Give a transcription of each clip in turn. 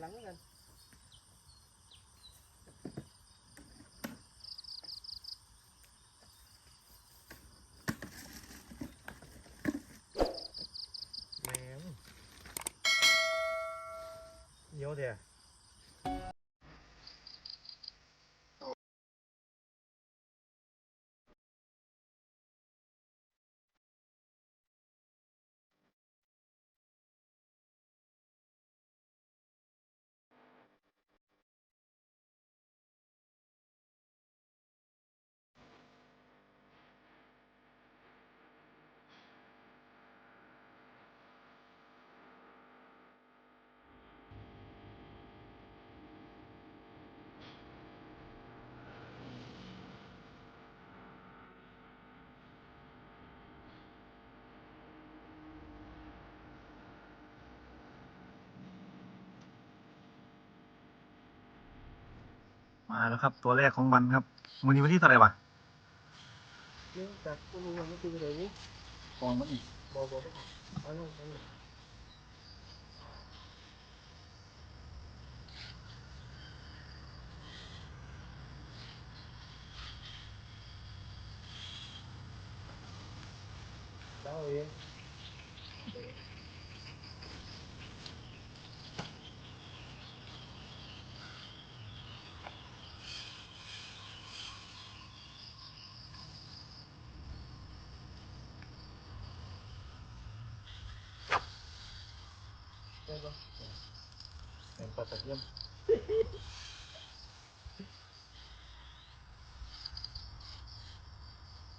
หลังเห มือนกันแหมมเหนียวเดียวมาแล้วครับ ตัวแรกของวันครับวันนี้วันที่เท่าไหร่วะเนื่องจากพวกมึงยังไม่ตีเลยนี่กองมันอีกบอกบอกเอาลงเอาลงได้เอง ได้ปะเป็นปลาตะเกียบ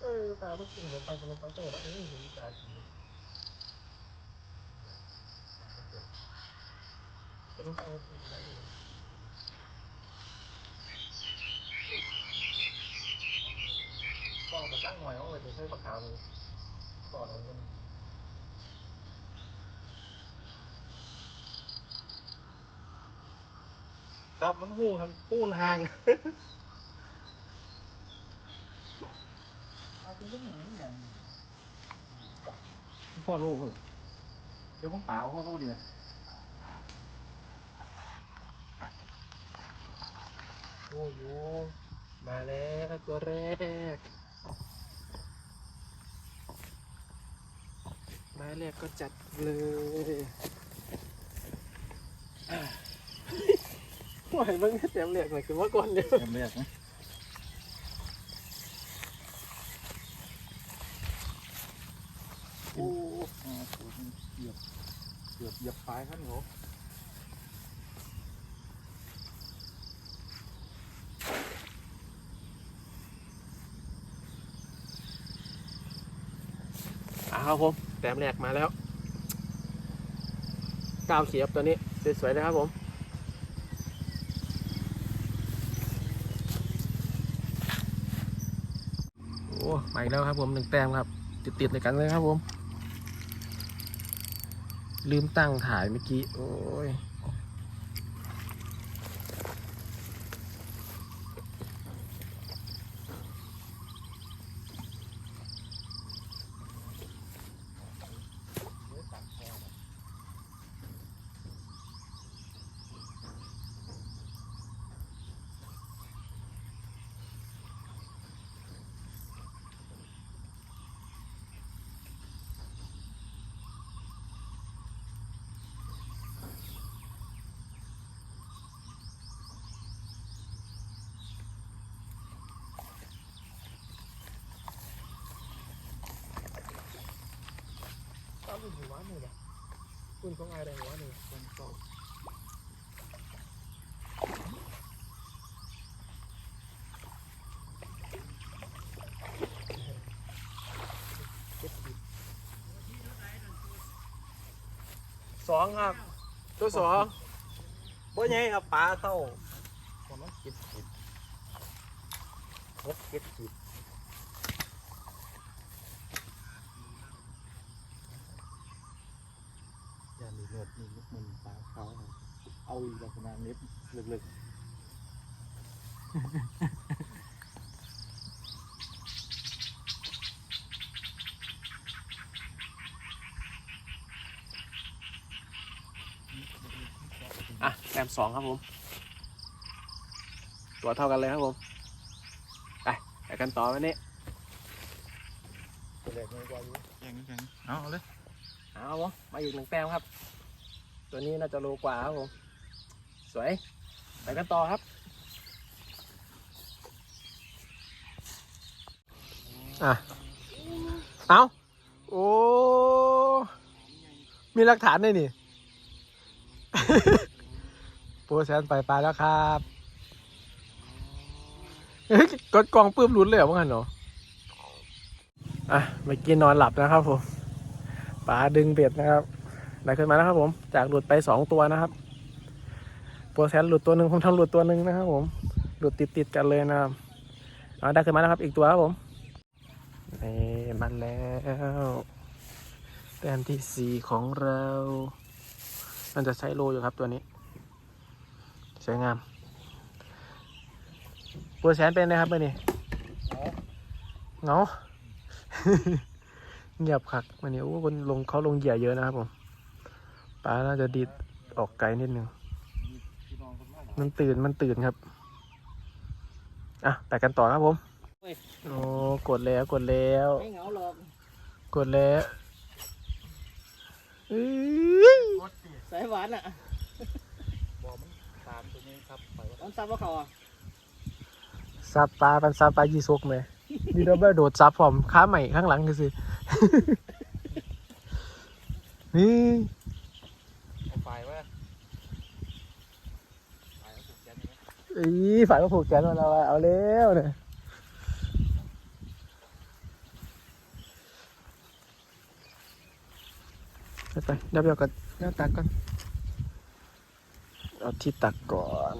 เออตาไม่กินเหมือน ครับมันหูครับหูนห่างพ่อลูกเหรอเดี๋ยวผมเปล่าพ่อลูกดีไหมโอ้โหมาแล้วตัวแรกไม้แรกก็จัดเลย อะหวายมึงเต็มเหลียกหน่อยคือว่าก่อนเดียวจำแรกไหมโอ้อ่าตัวมันเหยียบเหยียบเหยียบปลายขั้นหัวอาครับผมแต้มแรกมาแล้วก้าวเขียบตัวนี้สวยๆเลยครับผม มาอีกแล้วครับผมหนึ่งแต้มครับ ติดๆในกันเลยครับผม ลืมตั้งถ่ายเมื่อกี้ โอ้ย ตามเป็นหัวหนึ่งนะ คุณของอะไรหัวหนึ่งวันสองสองครับ ตัวสองบ่ใหญ่ครับปลาเท่าประมาณเจ็ดสิบหกเจ็ดสิบ อย่า มีเลือดมีลูกมันปลาเขาเอาอีกลักษณะเน็บลึกๆ อะไปต้มสองครับผม ตัวเท่ากันเลยครับผม ไปไปกันต่อวันนี้ตัวแรกมันกว่าอยู่แข็งแข็งเอาเอาเลย เอาครับผมมาอีกหนึ่งแต้มครับ ตัวนี้น่าจะโลกว่าครับผมสวยไปกันต่อครับ อะ เอาโอ้ มีหลักฐานด้วยนี่ โปรแซนไปปลาแล้วครับเฮ้ยกดกองปื้มลุ้นเลยเหรอว่างั้นเหรอ อะเมื่อกี้นอนหลับนะครับผมปลาดึงเบ็ดนะครับ ได้ขึ้นมาแล้วครับผม จากหลุดไปสองตัวนะครับโปรแซนหลุดตัวหนึ่งผมทำหลุดตัวหนึ่งนะครับผม หลุดติดติดๆกันเลยนะครับเอาได้ขึ้นมาแล้วครับ อีกตัวครับผมนี่มันแล้วแต้มที่สี่ของเรามันจะใช้โลอยู่ครับตัวนี้ สวยงามโปรแซนเป็นไงครับเมื่อนี้เหงาเงียบคักวันนี้โอ้คนลงเขาลงเหยื่อเยอะนะครับผม ปลาน่าจะดีดออกไกลนิดนึงพี่น้องคนมาหามันตื่นมันตื่นครับ อะไปกันต่อครับผม โอ้กดแล้วกดแล้ว ไม่เหงาหรอกกดแล้วอื้อสายหวานอะบอกมันตามตัวนี้ครับไปว่ามันซับว่าเขาอะซับปลาเป็นซับปลายี่ซกไหมมีดับเบิลโดดซับผมขาใหม่ข้างหลังดูสิ นี่ เอาไฟไว้ไฟเอาผูกแขนนี่ไหม อีฝ่ายมาผูกแขนมาแล้วอะเอาแล้วเนี่ยไปไปเดี๋ยวเดี๋ยวกันเดี๋ยวตักก่อน เอาที่ตักก่อน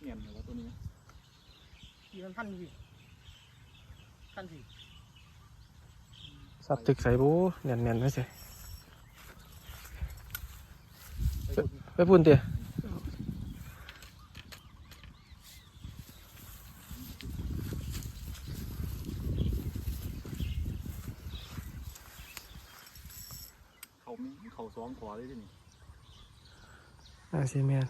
เงียบเลยว่าตัวนี้กี่มันพันสิ พันสิสับตึกใส่บูเนียนเนียนๆไม่ใช่ไปดูไปพูนเตี๋ยเขามีเขาสองขวาเลยที่นี่อาซีเมน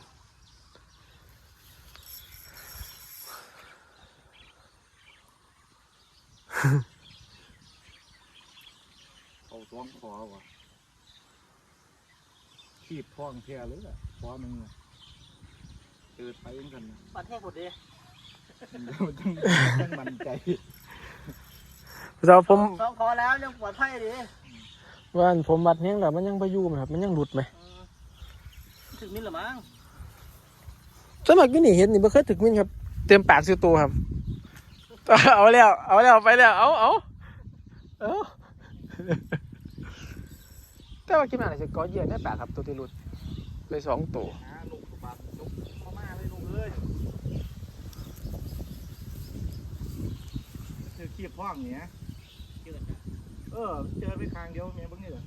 เขาสองขวาว่ะขีบท้องแค่เลยอะขวามึงอะเกิดไปยังกันนะปัดแห้งหมดเลยมันจังจังมันใจเราผมสองคอแล้วยังปลอดภัยดีว่าอันผมบัดแห้งแล้วมันยังไปอยู่ไหมครับ มันยังหลุดไหมถึงมิลหรือมั้งสมัครอยี่นี่เห็นนี่ไม่เคยถึกมินครับ เต็มปากสิตัวครับ เอาแล้ว เอาแล้วไปแล้ว เอาเอาเอาแต่ว่ากินอะไรจะก้อเหยื่อได้ปากครับตัวที่หลุดเลยสองตัวหาลูกกระบาดลูกเข้ามาเลยลูกเอ้ยเจอขีบท้องเนี้ยเกิดเออ เจอไปคางเดียวเมียเบังนี่เหรอ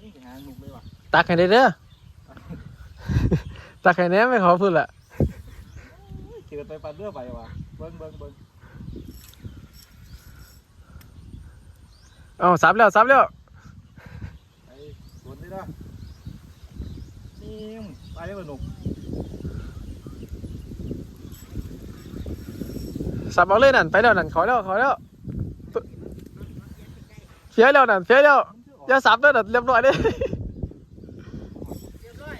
นี่หาหนุกเลยว่ะ ตักให้ได้เด้อ ตักให้แหน่ไม่ขอพูดละเกิดไปปันเรือไปว่ะเบิ้งเบิ้งเบิ้งเอาซับแล้วซับแล้วไปสวนนี่นะนี่ไปได้ป่ะหนุกซับเอาเลยนั่นไปแล้วนั่นขอแล้วขอแล้วเฟี้ยแล้วนั่นเฟี้ยแล้วอย่าซับแล้วนั่นเรียบร้อยเลย เรียบร้อย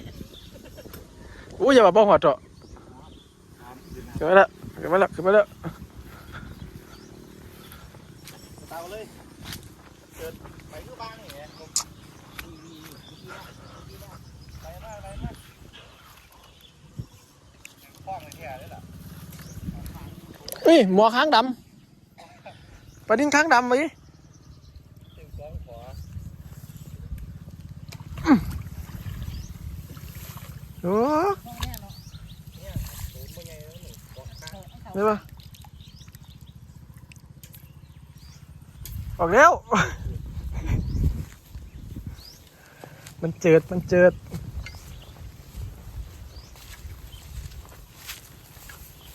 อู้อย่ามาบ้องหัวเจาะขึ้นมาแล้วขึ้นมาแล้วขึ้นมาแล้วเตาเลยเกิดไปคือบ้างนี่ไงหนุกไปมาไปมาคล้องเลยแค่เลยล่ะเฮ้ยหมอค้างดำปลาดิ้นค้างดำไปถึงสองขวา โอ้ ห้องแน่เนาะ ศูนย์เป็นไงแล้วหนุกเกาะข้าง ได้ปะออกแล้ว มันเจิด มันเจิด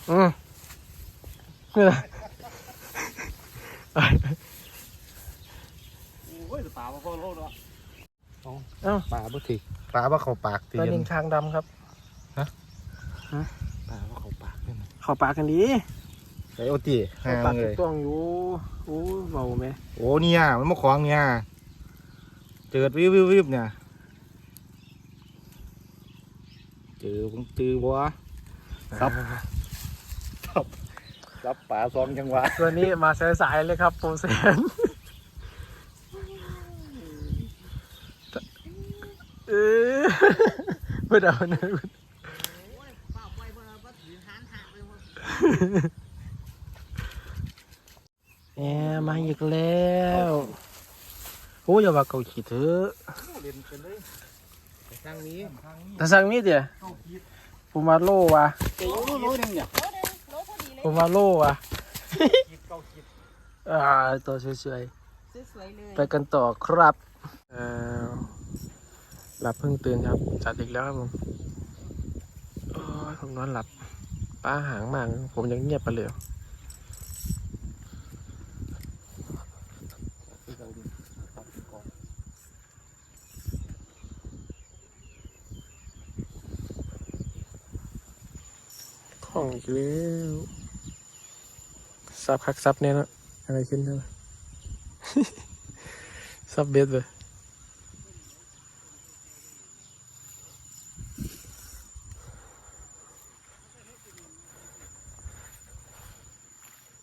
อืมเนี่ยโอ้ยปลาบ่พอโลดเนาะเอ้าปลาบ่ถึกปลาบ่เข้าปากตีปลานิงคางดำครับปลาบ่เข้าปากเนี่ยนะเข้าปากกันดีไอ้โอตีเข้าห่างปากเลถูยกต้องอยู่โอ้เบาไหมโอ้เนี่ยมันมาของเนี่ยเจิดวิววิววิวเนี่ย เจอผมตือบัวครับครับรับปลาสองจังหวะตัวนี้มาสายๆเลยครับโปรเซนเออไม่เดาเนยแหมมาอีกแล้ว โอ้ยอย่าว่าเกาขี้เถอะเล่นกันเลย ทางนี้ทางนี้แต่สั่งมีดเดียวผมมาโลว่ะเจ๋งรู้รู้นึงเนี่ยผมมาโลว่ะคิดเก้าคิดอ่าตัวสวยสวยๆเลยๆไปกันต่อครับเอ่อหลับเพิ่งตื่นครับ จัดอีกแล้วครับผมโอ้ยผมนอนหลับป้าหางมาก ผมยังเงียบไปเลย อีกแล้วซับคักซับเนี่ยนะอะไรขึ้นนะซับเบ็ดเลย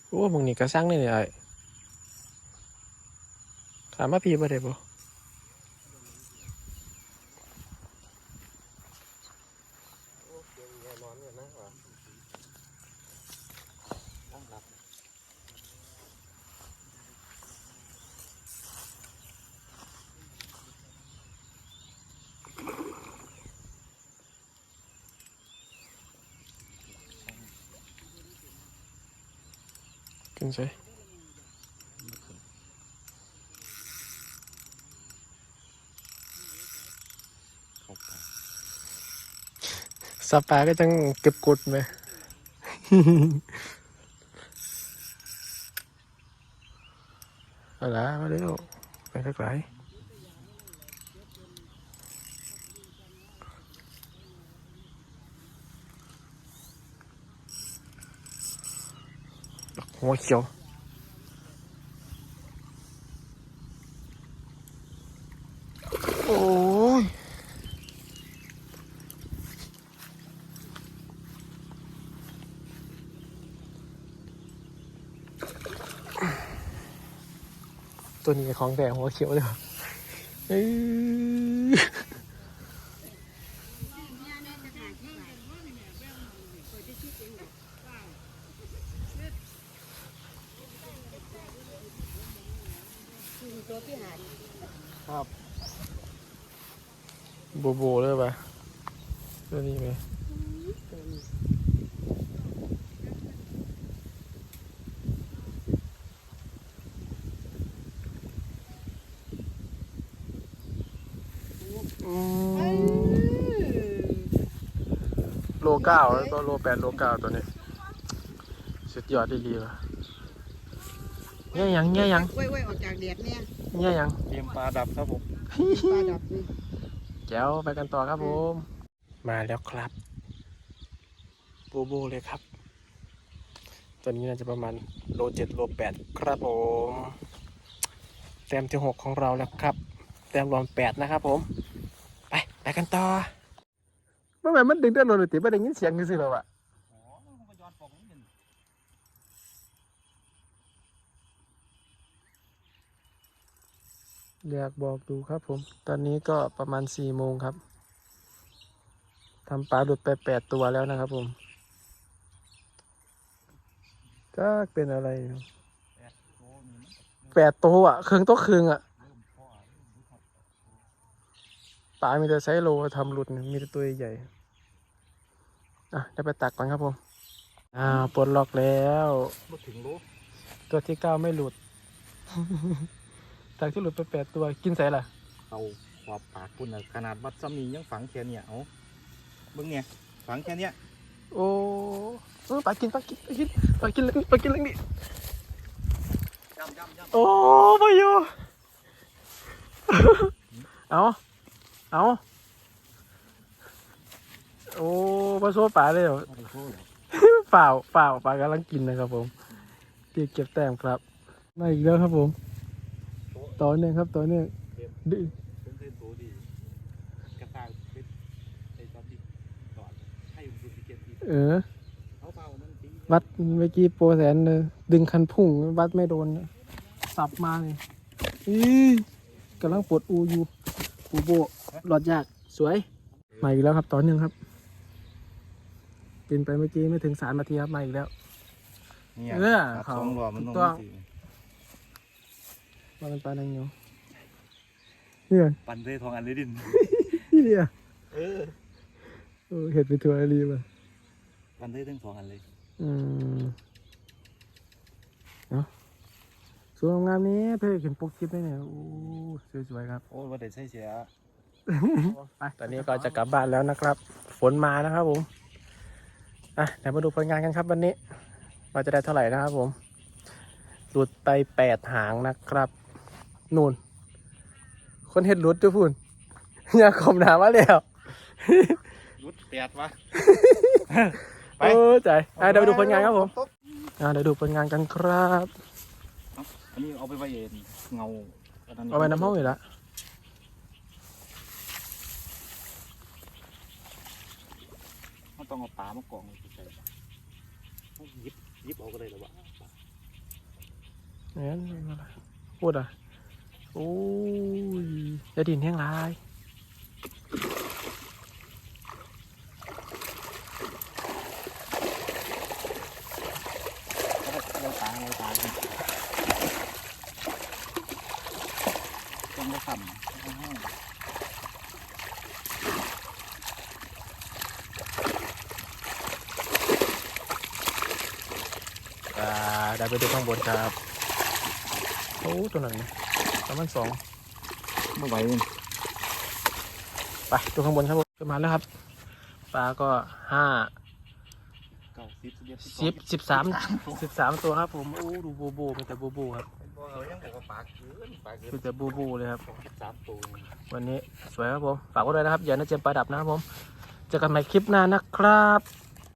โอ้มึงนี่กระซังเลยเนี่ยไอ้ถามมาพี่บ่ได้บ่ ใช่สปาก็จังเก็บกดไหมอะไรมาเร็วไปทักไหน หัวเขียวโอ้ยตัวนี้ของแต่หัวเขียวเลยว่ะเอ้ย พี่หาดโบโบเลยปะตัวนี้ไหมอืมโลเก้าแล้วก็โลแปดโลเก้าตัวนี้ สุดยอดดีๆว่ะ เนี่ยยังเนี่ยยังไว้ไว้ออกจากแดดเนี่ยเนี่ยยังเตรียมปลาดับครับผมปลาดับนี่แจ๋วไปกันต่อครับผม มาแล้วครับโบโบเลยครับ ตัวนี้น่าจะประมาณโลเจ็ดโลแปดครับผมแต้มที่หกของเราแล้วครับ แต้มรวมแปดนะครับผม ไป ไปกันต่อเมื่อไหร่มันดึงได้โลเลยติไม่ได้ยินเสียงคือสิหรอวะ อยากบอกดูครับผม ตอนนี้ก็ประมาณสี่โมงครับทำปลาหลุดไปแปดตัวแล้วนะครับผมก็เป็นอะไรแปดตัวอะเครื่องต๊ะเครื่องอะปลามีแต่ไซโลทำหลุดมีแต่ตัวใหญ่อะได้ไปตักก่อนครับผมอ่าปลดล็อกแล้ว ตัวที่เก้าไม่หลุด จากที่หลุดไปแปดตัวกินใส่ล่ะเอาขอบปากคุณน่ะขนาดวัดซ้ำนี้ยังฝังแค่เนี่ยเอาเบิ่งเนี่ยฝังแค่เนี้ยโอ้เออปลากินปลากินปลากินปลากินเรื่องนี้ปลากินเรื่องนี้จำจำจำโอ้ปลาอยู่เอาเอาโอ้ปลาโซ่ปลาเลยเหรอไม่ได้โทษหรอกเปล่าเปล่าปลากำลังกินนะครับผมเก็บเก็บแต้มครับมาอีกแล้วครับผม ต่อเนื่องครับต่อเนื่องดื้อผมเคยโตดีกระต่ายเป็นไอ้ตอนที่ก่อนให้ผมดูที่เกมที่เออเขาเปล่ามันตีวัดเมื่อกี้โปรแสนเลยดึงคันพุ่งวัดไม่โดนนะสับมาเลยอีกำลังปวดอูอยู่อูโบหลอดยากสวยมาอีกแล้วครับต่อเนื่องครับกินไปเมื่อกี้ไม่ถึงสามนาทีครับมาอีกแล้ว เนี่ยเออครับเขาสองรอบมันถูต้อกต้องงมีสี่ มาเป็นปลาดังเหนียวเนี่ยปันเรทองอันเลยดิน นี่เนี่ยเออเออเห็ดไปทัวร์รีมาปันเรทั้งสองอันเลยอืมเนาะสวยงามนี้เพื่อเห็นปกคลิปได้เนี่ยโอ้สวยๆครับโอ้ยว่าได้ใช่เสียไปตอนนี้ก็จะกลับบ้านแล้วนะครับ ฝนมานะครับผมอะเดี๋ยวมาดูผลงานกันครับวันนี้ว่าจะได้เท่าไหร่นะครับผม หลุดไปแปดหางนะครับ นู่นคนเห็ดหลุดด้วยพุ่นอย่าขมหนามาแล้วรุดแปดวะไปโอ้ใจอะเดี๋ยวไปดูผลงานครับผมอะเดี๋ยวดูผลงานกันครับอันนี้เอาไปไว้เองเงาเอาไปน้ำห้องอยู่ละเขาต้องเอาปลามากองไว้ใส่เขาหยิบหยิบเอาก็ได้หรอวะเนี่ยพูดอะ โอ้ยจะดินแห้งลายเราตาเราตาต้องมาสั่นอ่าได้ไปดูข้างบนครับ โอ้ ตัวนั้นนะ ประมาณสองไม่ไหวเลยไปดูข้างบนครับผมขึ้นมาแล้วครับ ปลาก็ห้าเก้าสิบสิบเอ็ดสิบสิบสามสิบสามตัวครับผมโอ้ดูโบโบเป็นแต่โบโบครับเขายังบอกว่าปลาเกินปลาเกินเป็นแต่โบโบเลยครับสิบสามตัววันนี้สวยครับผมฝากไว้ด้วยนะครับอย่านะเจมส์ประดับนะครับผมเจอกันใหม่คลิปหน้านะครับ